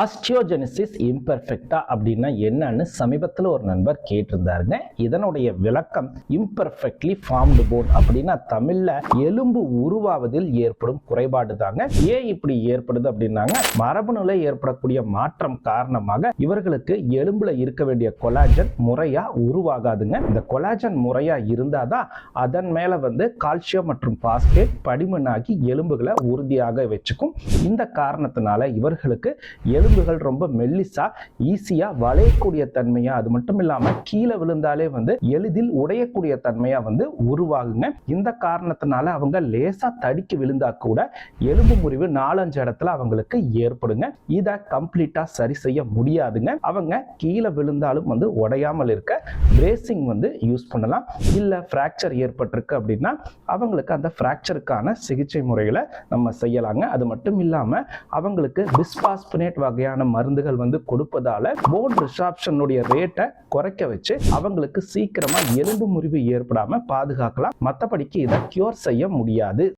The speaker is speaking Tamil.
ஆஸ்டியோஜெனிசிஸ் இம்பர்ஃபெக்டா அப்படின்னா என்னன்னு சமீபத்தில் ஒரு நண்பர் கேட்டிருந்தாருங்க. இதனுடைய விளக்கம் இம்பர்ஃபெக்ட்லி ஃபார்ம்டு போன் அப்படின்னா தமிழ்ல எலும்பு உருவாவதில் ஏற்படும் குறைபாடு தாங்க. ஏன் இப்படி ஏற்படுது அப்படின்னாங்க. மரபணுல ஏற்படக்கூடிய மாற்றம் காரணமாக இவர்களுக்கு எலும்புல இருக்க வேண்டிய கொலாஜன் முறையா உருவாகாதுங்க. இந்த கொலாஜன் முறையா இருந்தாதான் அதன் மேல வந்து கால்சியம் மற்றும் பாஸ்பேட் படிமனாகி எலும்புகளை உறுதியாக வச்சுக்கும். இந்த காரணத்தினால இவர்களுக்கு எலும்புகள் ரொம்ப மெல்லிசா ஈஸியா வளையக்கூடிய தன்மையா அது மட்டும் இல்லாம கீழே விழுந்தாலே வந்து எளிதில் உடையக்கூடிய தன்மையா வந்து உருவாகுங்க. இந்த காரணத்தினால அவங்க லேசா தடிக்கு விழுந்தா கூட எலும்பு முறிவு நாலஞ்சு இடத்துல அவங்களுக்கு ஏற்படுங்க. இதை கம்ப்ளீட்டா சரி செய்ய முடியாதுங்க. அவங்க கீழே விழுந்தாலும் வந்து உடையாமல் இருக்க பிரேசிங் வந்து யூஸ் பண்ணலாம். இல்ல ஃப்ராக்சர் ஏற்பட்டிருக்கு அப்படின்னா அவங்களுக்கு அந்த ஃப்ராக்சருக்கான சிகிச்சை முறைகளை நம்ம செய்யலாங்க. அது மட்டும் இல்லாம அவங்களுக்கு பிஸ்பாஸ்பினேட் வகையான மருந்துகள் வந்து கொடுப்பதால போன் ரிசாப்ஷனுடைய ரேட்டை குறைக்க வச்சு அவங்களுக்கு சீக்கிரமா எலும்பு முறிவு ஏற்படாம பாதுகாக்கலாம். மற்றபடிக்கு இதை கியூர் செய்ய முடியாது.